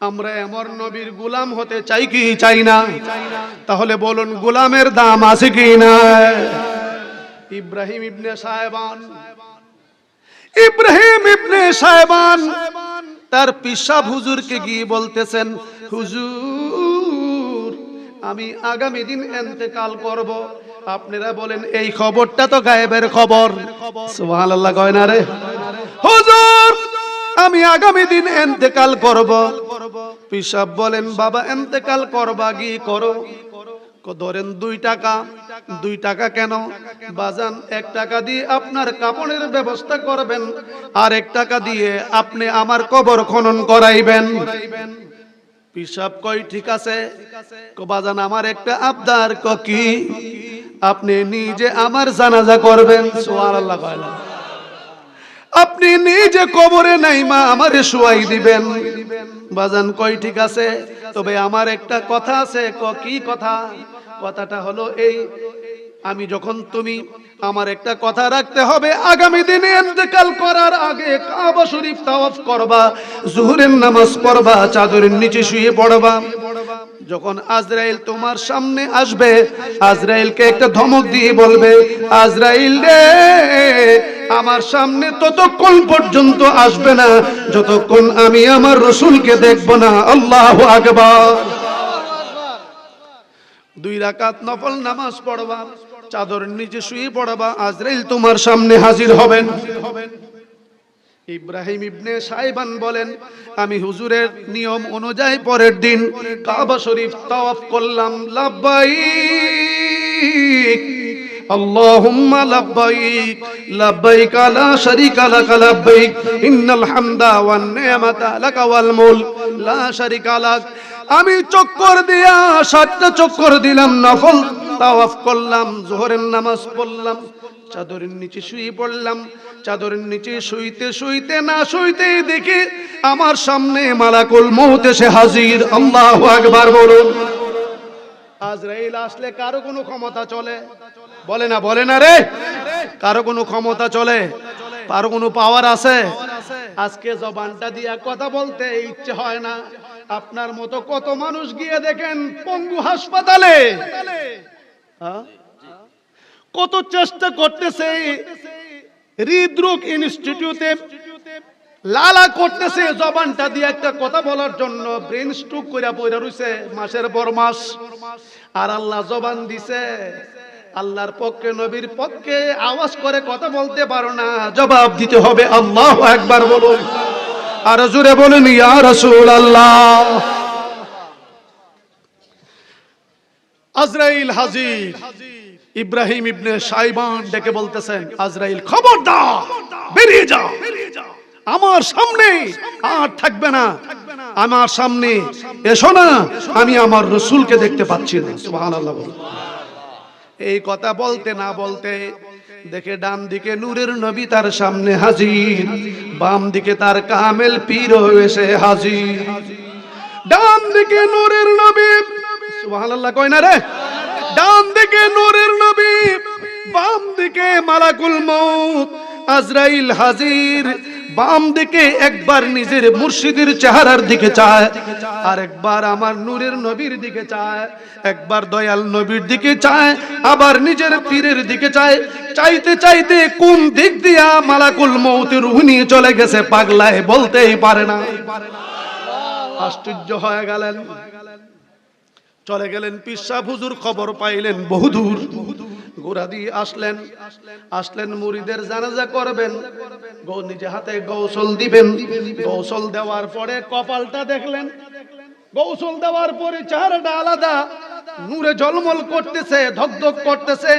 আমরা এমর নবীর গোলাম হতে চাই কি চাই না? তাহলে বলুন, গোলামের দাম আছে কি না? ইব্রাহিম ইবনে সাহেবান ইব্রাহিম ইবনে সাহেবান তার পিসাব হুজুরকে গিয়ে বলতেছেন, হুজুর, আমি আগামী দিন এন্তেকাল করব। আপনারা বলেন, এই খবরটা তো গায়েবের খবর। সুবহানাল্লাহ কয় না রে? হুজুর, আমি আগামী দিন এন্তেকাল করব। পিসাব বলেন, বাবা, এন্তেকাল করবা গিয়ে করো? ধরেন দুই টাকা। দুই টাকা কেন? বাজান, এক টাকা দিয়ে আপনার কাপড়ের ব্যবস্থা করবেন, আর এক টাকা দিয়ে আপনি আমার কবর খনন করাইবেন। পিসাব কই ঠিক আছে। বাজান, আমার একটা আবদার ক আপনি নিজে আমার জানাজা করবেন। কয় না। আপনি নিজে কবরে নাই মা আমারে শুয়াই দিবেন। বাজান কই, ঠিক আছে? তবে আমার একটা কথা আছে, ক, কি কথা? কথাটা হলো এই, আমি যখন তুমি আমার একটা কথা রাখতে হবে, আগামী দিনে ইন্তেকাল করার আগে কাবা শরীফ তাওয়াফ করবা, জোহরের নামাজ পড়বা, চাদরের নিচে শুয়ে পড়বা। যখন আজরাইল তোমার সামনে আসবে, আজরাইলকে একটা ধমক দিয়ে বলবে, আজরাইল রে আমার সামনে ততক্ষণ পর্যন্ত আসবে না। যতক্ষণ আমি আমার রসুলকে দেখব না, আল্লাহ আকবার। দুই রাকাত নফল নামাজ পড়বা, চাদর নিচে শুয়ে পড়বা, আজরাইল তোমার সামনে হাজির হবেন। ইব্রাহিম ইবনে সাইবান বলেন, আমি হুজুরের নিয়ম অনুযায়ী পরের দিন কাবা শরীফ তাওয়াফ করলাম। লাব্বাইক। اللهم لبيك لبيك لا شريك لك لبيك إن الحمد والنعمة لك والملك لا شريك لك আমি চক্কর দিয়া সাতটা চক্কর দিলাম নফল তাওয়াফ করলাম জোহরের নামাজ পড়লাম চাদরের নিচে শুয়ে পড়লাম চাদরের নিচে শুইতে শুইতে না শুইতেই দেখি আমার সামনে মালাকুল মৌত এসে হাজির আল্লাহু আকবার বলুন আজরাইল আসলে কারো কোনো ক্ষমতা চলে বলে না বলে না রে। কারও কোনো ক্ষমতা চলে, কারও কোনো পাওয়ার আছে। আজকে জবানটা দিয়া কথা বলতে ইচ্ছে হয় না। আপনার মতো কত মানুষ গিয়ে দেখেন পঙ্গু হাসপাতালে। হ্যাঁ? কত চেষ্টা করতেছে হৃদরোগ ইনস্টিটিউটে লালা করতেছে জবানটা দিয়ে একটা কথা বলার জন্য। ব্রেন স্ট্রোক করে পড়ে রইছে মাসের পর মাস। আর আল্লাহ জবান দিছে। আল্লাহর পক্ষে, নবীর পক্ষে আওয়াজ করে কথা বলতে পারো না। জবাব দিতে হবে, আল্লাহ একবার বলুন। আর জুড়ে বলুন, ইয়া রাসূল আল্লাহ আজরাইল হাজির। ইব্রাহিম ইবনে সাইবান ডেকে বলতেছেন, আজরাইল খবরদার, বেরিয়ে যাও। আমার সামনে আর থাকবে না। আমার সামনে এসো না, আমি আমার রসুলকে দেখতে পাচ্ছি না। সুবহানাল্লাহ। এই কথা বলতে না বলতে দেখে ডান দিকে নূরের নবী তার সামনে হাজির, বাম দিকে তার কামেল পীর এসে হাজির। ডান দিকে নূরের নবী, সুবহানাল্লাহ কয় না রে? ডান দিকে নূরের নবী, বাম দিকে মালাকুল মউত, আজরাইল হাজির বাম দিকে একবার নিজের মুর্শিদের চেহারার দিকে চায়, আর একবার আমার নূরের নবীর দিকে চায়, একবার দয়াল নবীর দিকে চায়, আবার নিজের পীরের দিকে চায়। চাইতে চাইতে কোন দিক দিয়া মালাকুল মৌতের নিয়ে চলে গেছে পাগলায় বলতেই পারে না। আশ্চর্য হয়ে গেলেন। চলে গেলেন পিসা হুজুর, খবর পাইলেন বহুদূর। গোড়া দিয়ে আসলেন। আসলেন, মুড়িদের জানাজা করবেন। গৌ, নিজে হাতে গৌসল দিবেন। গৌসল দেওয়ার পরে কপালটা দেখলেন। গৌসল দেওয়ার পরে চেহারাটা আলাদা। নূরে জলমল করতেছে, ধকধক করতেছে।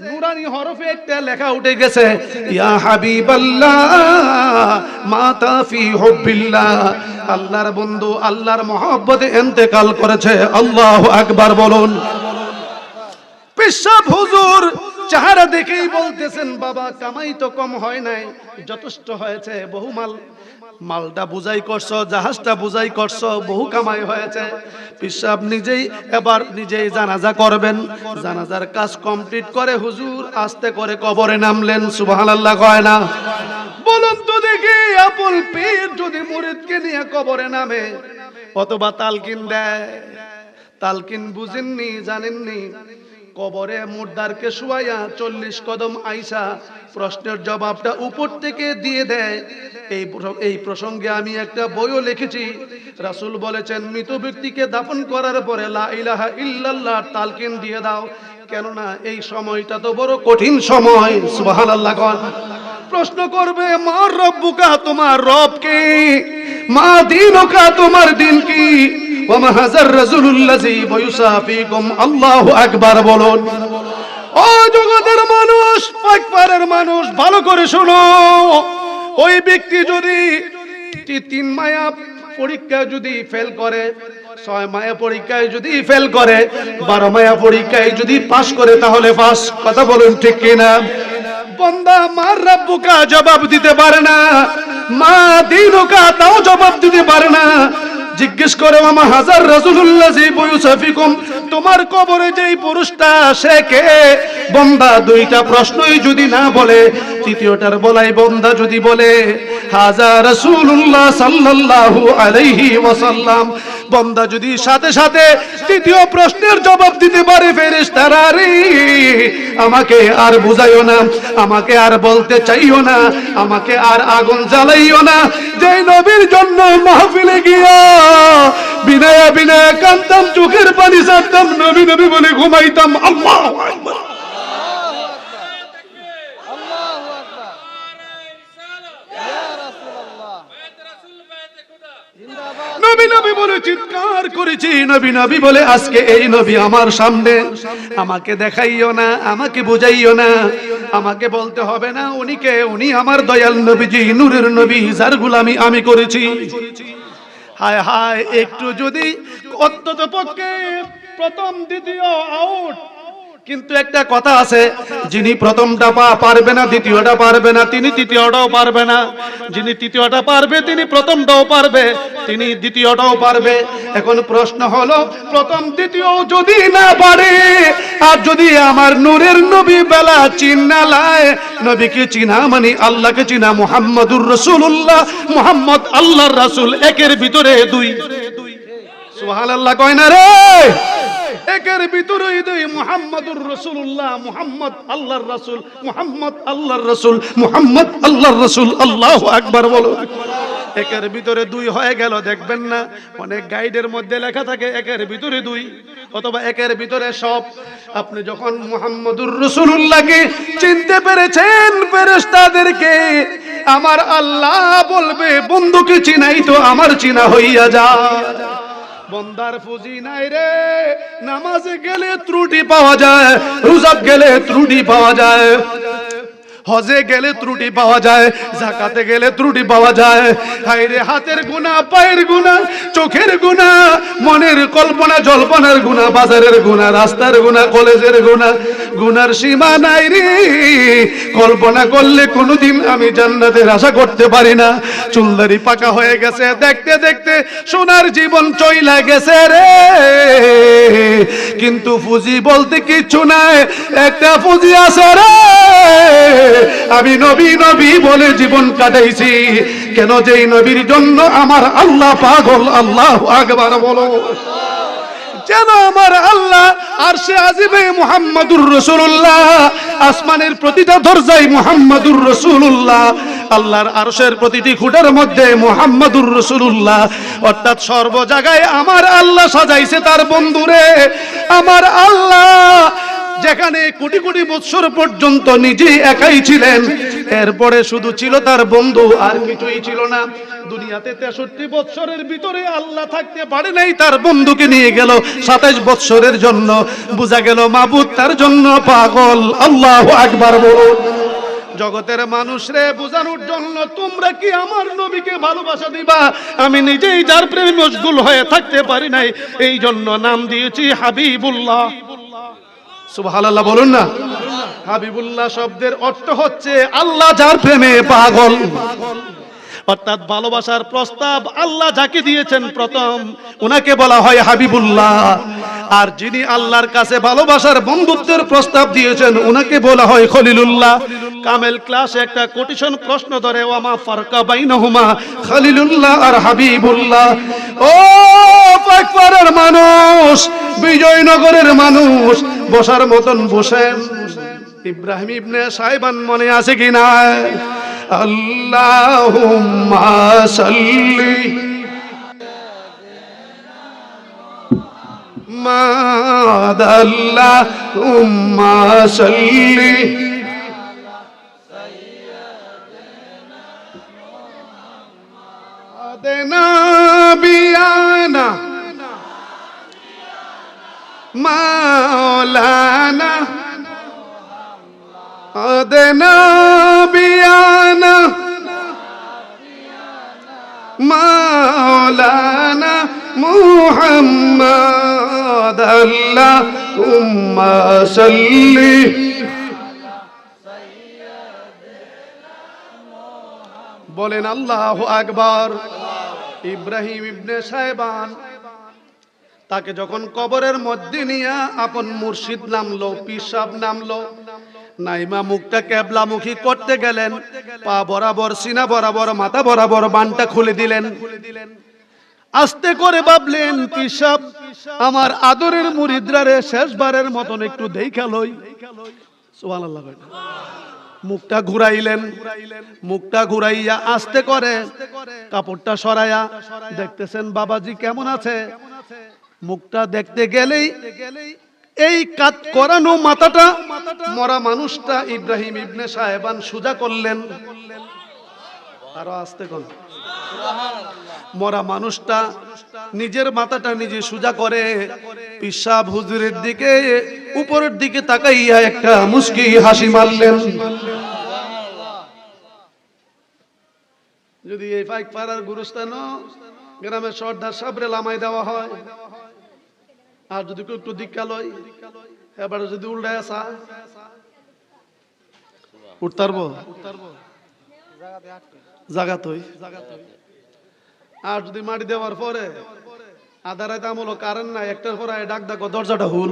নুরানি হরফে একটা লেখা উঠে গেছে, ইয়া হাবিবাল্লাহ, মাতা ফি হুব্বিল্লাহ। আল্লাহর বন্ধু, আল্লাহর মহব্বতে ইন্তেকাল করেছে। আল্লাহু আকবার বলুন। পেশাব হুজুর, চেহারা দেখেই বলতেছেন, বাবা, কামাই তো কম হয় নাই, যথেষ্ট হয়েছে, বহু মাল, মালটা বুঝাই করছ, জাহাজটা বুঝাই করছ, বহু কামাই হয়েছে পিসাব নিজেই, এবার নিজেই জানাজা করবেন, জানাজার কাজ কমপ্লিট করে হুজুর আস্তে করে কবরে নামলেন, সুবহানাল্লাহ কয় না? বলুন তো দেখি, আপন পীর যদি মুরিদকে নিয়ে কবরে নামে, অথবা তালকিন দেয়, তালকিন বুঝেননি, জানেননি কবরে মুর্দারকে শুয়াইয়া চল্লিশ কদম আইসা প্রশ্নের জবাবটা উপর থেকে দিয়ে দেয়। এই এই প্রসঙ্গে আমি একটা বইও লিখেছি। রাসূল বলেছেন, মৃত ব্যক্তিকে দাফন করার পরে লা ইলাহা ইল্লাল্লাহ তালকিন দিয়ে দাও। কেননা এই সময়টা তো বড় কঠিন সময়। সুবহানাল্লাহ প্রশ্ন করবে, মা রব্বুকা তোমার রব মা দিনুকা তোমার দিন কি? বলুন। মানুষ মানুষ, ভালো করে শোনো। ওই ব্যক্তি যদি তিন মায়া পরীক্ষা যদি ফেল করে, ছয় মায়া পরীক্ষায় যদি ফেল করে, বারো মায়া পরীক্ষায় যদি পাস করে, তাহলে পাস কথা বলুন ঠিক কিনা? বন্দা, মার রাব্বুকা জবাব দিতে পারে না। মা দিনুকা তাও জবাব দিতে পারে না। জিজ্ঞেস করে, মামা হাজার রাসূলুল্লাহ জি বুয়ুসাফিকুম, তোমার কবরে যেই পুরুষটা সে কে? বন্দা দুইটা প্রশ্নই যদি না বলে তৃতীয়টার বলাই বন্দা যদি বলে, হাজা রাসূলুল্লাহ সাল্লাল্লাহু বন্দা যদি সাথে সাথে তৃতীয় প্রশ্নের জবাব দিতে পারে ফেরেশতারা রে। আমাকে আর বুঝাইও না, আমাকে আর বলতে চাইও না, আমাকে আর আগুন জ্বালাইও না। যে নবীর জন্য মাহফিলে গিয়া বিনায়া বিনায়া কান্দতাম চোখের পানি সারতাম নবী নবী বলে ঘুমাইতাম, আল্লাহ করেছি, নবী নবী বলে আজকে এই নবী আমার সামনে। আমাকে দেখাইও না, আমাকে বুঝাইও না, আমাকে বলতে হবে না উনিকে, উনি আমার দয়াল নবীজি, নূরের নবী, যার গুলামি আমি করেছি। হায় হায়, একটু যদি অত্যন্ত পক্ষে প্রথম, দ্বিতীয় আউট কিন্তু একটা কথা আছে, যিনি প্রথমটা পা পারবে না, দ্বিতীয়টা পারবে না, তিনি তৃতীয়টাও পারবে না। যিনি তৃতীয়টা পারবে, তিনি প্রথমটাও পারবে, তিনি দ্বিতীয়টাও পারবে। এখন প্রশ্ন হলো, প্রথম, দ্বিতীয় যদি না পারে, আর যদি আমার নূরের নবী বেলা চিন্না লায়, নবীকে চিনা মানে আল্লাহকে চিনা মুহাম্মদুর রসুল্লাহ মুহাম্মদ আল্লাহর রাসূল একের ভিতরে দুই। সুবহানাল্লাহ কয় না রে? একের ভিতরে দুই মুহাম্মাদুর রাসূলুল্লাহ, মুহাম্মদ আল্লাহর রাসূল, মুহাম্মদ আল্লাহর রাসূল, মুহাম্মদ আল্লাহর রাসূল, আল্লাহু আকবার বলো। একের ভিতরে দুই হয়ে গেল, দেখবেন না? অনেক গাইডের মধ্যে লেখা থাকে, একের ভিতরে দুই, অথবা একের ভিতরে সব। আপনি যখন মুহাম্মদুর রাসূলুল্লাহকে চিনতে পেরেছেন, ফেরেশতাদেরকে, আমার আল্লাহ বলবে, বন্ধুকে চিনাই তো, আমার চিনা হইয়া যা। বন্দার ফুজি নাই রে। নামাজে গেলে ত্রুটি পাওয়া যায় রোজা গেলে ত্রুটি পাওয়া যায়। হজে গেলে ত্রুটি পাওয়া যায়, জাকাতে গেলে ত্রুটি পাওয়া যায়। হাইরে হাতের গুণা পায়ের গুণা চোখের গুণা মনের কল্পনা, জল্পনার গুণা বাজারের গুণা রাস্তার গুণা কলেজের গুণা গুনার সীমা নাই রে। কল্পনা করলে কোনোদিন আমি জান্নাতের আশা করতে পারি না। চুলদারি পাকা হয়ে গেছে, দেখতে দেখতে সোনার জীবন চইলা গেছে রে। কিন্তু ফুজি বলতে কিচ্ছু নাই, একটা ফুজি আছে রে। আমি নবী নবী বলে জীবন কাটাইছি। কেন যেই নবীর জন্য আমার আল্লাহ পাগল? আল্লাহ আকবার, বলো। আমার আল্লাহ আর সে আজিবে মুহাম্মাদুর রসুল্লাহ আসমানের প্রতিটা দরজায় মুহাম্মাদুর রসুল্লাহ আল্লাহর আরশের প্রতিটি খুঁটার মধ্যে মুহাম্মাদুর রসুল্লাহ অর্থাৎ সর্ব জায়গায় আমার আল্লাহ সাজাইছে তার বন্ধুরে। আমার আল্লাহ যেখানে কোটি কোটি বৎসর পর্যন্ত নিজে একাই ছিলেন। এরপরে শুধু ছিল তার বন্ধু, আর কিছুই ছিল না। দুনিয়াতে তেষট্টি বৎসরের ভিতরে আল্লাহ থাকতে পারে নাই, তার বন্ধুকে নিয়ে গেল সাতাইশ বৎসরের জন্য। বোঝা গেল তার জন্য পাগল। আল্লাহ আকবার বলুন। জগতের মানুষরে বোঝানোর জন্য তোমরা কি আমার নবীকে ভালোবাসা দিবা? আমি নিজেই যার প্রেমে মশগুল হয়ে থাকতে পারি নাই। এই জন্য নাম দিয়েছি হাবিবুল্লাহ। সুবহানাল্লাহ বলুন না। হাবিবুল্লাহ শব্দের অর্থ হচ্ছে আল্লাহ যার প্রেমে পাগল। অর্থাৎ ভালোবাসার প্রস্তাব আল্লাহ যাকে দিয়েছেন প্রথম ওনাকে বলা হয় হাবিবুল্লাহ। আর যিনি আল্লাহর কাছে ভালোবাসার বন্ধুত্বের প্রস্তাব দিয়েছেন ওনাকে বলা হয় খলিলুল্লাহ। কামেল ক্লাসে একটা কোটেশন প্রশ্ন ধরে, ওয়ামা ফারকা বাইনহুমা খলিলুল্লাহ আর হাবিবুল্লাহ? ও পাকপাড়ার মানুষ, বিজয়নগরের মানুষ বসার মতন বসেন। ইব্রাহিম ইবনে সাইবান মনে আছে কি না? আল্লাহুম্মা সাল্লি। মাদ আল্লাহুম্মা সাল্লি। আদেনা বিয়ানা মাওলানা। আদেনা বিয়ানা মাওলানা মুহাম্মদ আল্লাহুম্মা সাল্লি। বলেন আল্লাহ আকবার। ইব্রাহিম ইবনে সাহেবান তাকে যখন কবরের মধ্যে নিয়ে আপন মুর্শিদ নামলো, পিসাব নামলো। নাইমা মুখটা কেবলামুখী করতে গেলেন, পা বরাবর, সিনা বরাবর, মাথা বরাবর বানটা খুলে দিলেন। আস্তে করে ভাবলেন, পিসাব, আমার আদরের মুরিদ্রারে শেষবারের মতন একটু দেখা লই। মুখটা ঘুরাইলেন, মুখটা ঘুরাইয়া আস্তে করে কাপড়টা সরাইয়া দেখতেছেন, বাবাজি কেমন আছে? মুখটা দেখতে গেলেই এই কাত করানো মাথাটা মরা মানুষটা ইব্রাহিম ইবনে সাহেবান সুজা করলেন। আরও আস্তে কর মরা মানুষটা নিজের মাথাটা নিজে সুজা করে পিসাব হুজুরের দিকে উপরের দিকে তাকাইয়া একটা মুস্কি হাসি মারলেন। যদি এই পাইক পাড়ার গুরুস্থান, গ্রামের সর্দার সাবরে লামাই দেওয়া হয় আর যদি কেউ একটু দীক্ষা লয়, এবারে যদি উল্টায় আসা, উঠতারবো? জাগাত আর যদি মাটি দেওয়ার পরে আধা রাত আমলো কারেন্ট নাই, একটার পর ডাক ডাকো, দরজাটা হুল।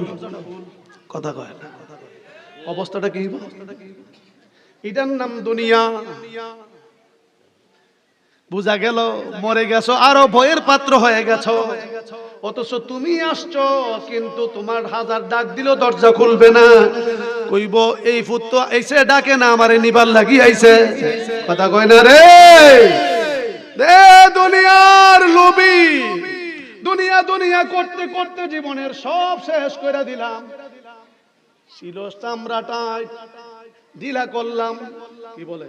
কথা কয় না। অবস্থাটা কি? এটার নাম দুনিয়া। বুঝা গেল, মরে গেছো, আরও ভয়ের পাত্র হয়ে গেছো। অথচ তুমি আসছো, কিন্তু তোমার হাজার ডাক দিলেও দরজা খুলবে না। কইব, এই তো এসে ডাকে না, আমারে নিবার লাগি আইছে। কথা কয় না রে? রে দুনিয়ার লোভী, দুনিয়া দুনিয়া করতে করতে জীবনের সব শেষ করে দিলাম। ছিল চামড়াটাই দিলা করলাম। কি বলে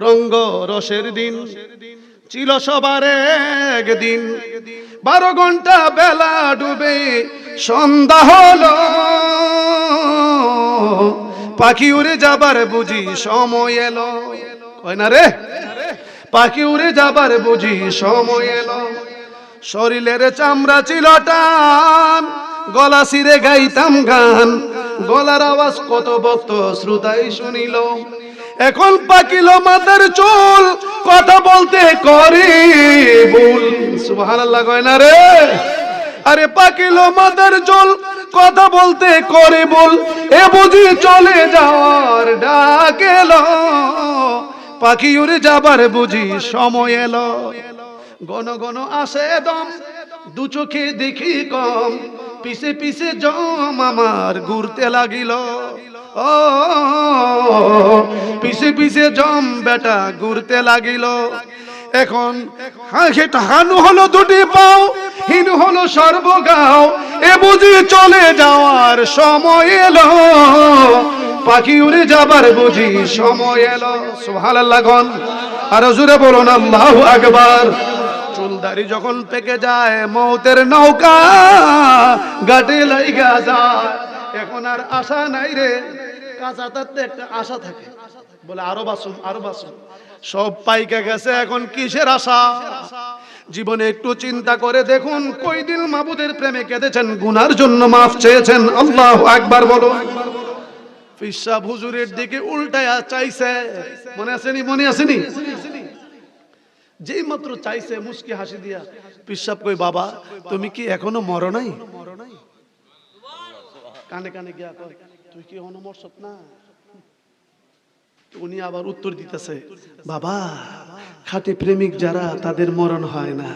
রঙ্গ রসের দিন। ছিল সবার একদিন। বারো ঘণ্টা বেলা ডুবে সন্ধ্যা হলো। পাখি উড়ে যাবার বুঝি সময় এলো। কয় না রে? পাখি উড়ে যাবার বুঝি সময় এলো। শরীরের চামড়া ছিল টান। গলা সিরে গাইতাম গান। গলার আওয়াজ কত ভক্ত শ্রোতাই শুনিল। এখন পাকিল মাথার চুল, কথা বলতে করে, ভুল। সুবহানাল্লাহ কয় না রে। আরে পাকিল মাথার চুল, কথা বলতে করে বল এ বুঝি চলে যাওয়ার ডাক এলো। পাখি উড়ে যাবার বুঝি সময় এলো। গণ গণ আসে দম, দু চোখে দেখি কম। পিছে পিছে জম আমার ঘুরতে লাগিল। পিছে পিছে জম বেটা ঘুরতে লাগিল। এখন হানু হলো দুটি পাও, হিনু হলো সর্বগাও। এ বুঝি চলে যাওয়ার সময় এলো। পাখি উড়ে যাবার বুঝি সময় এলো। সুবহানাল্লাহ লাগন আর জুড়ে বলুন, আল্লাহু আকবার। চুলদারি যখন পেকে যায়, মৌতের নৌকা গাটে লাইগা যায়। এখন আর আশা নাই রে। কাঁচা তাতে একটা আশা থাকে। বলে, আরও বাসুন আরও বাসুন সব পাইকা গেছে, এখন কিসের আশা? জীবনে একটু চিন্তা করে দেখুন কই দিন মাবুদের প্রেমে কেঁদেছেন, গুনার জন্য মাফ চেয়েছেন। আল্লাহ একবার বলো। পিসাব হুজুরের দিকে উল্টায়া চাইছে। মনে আসেনি মনে আসেনি? যেই মাত্র চাইছে, মুস্কি হাসি দিয়া। পিসাব কই, বাবা, তুমি কি এখনও মর নাই? কানে কানে গিয়া কয়, তুই কি অনমর না? উনি আবার উত্তর দিতেছে, বাবা, খাটি প্রেমিক যারা তাদের মরণ হয় না।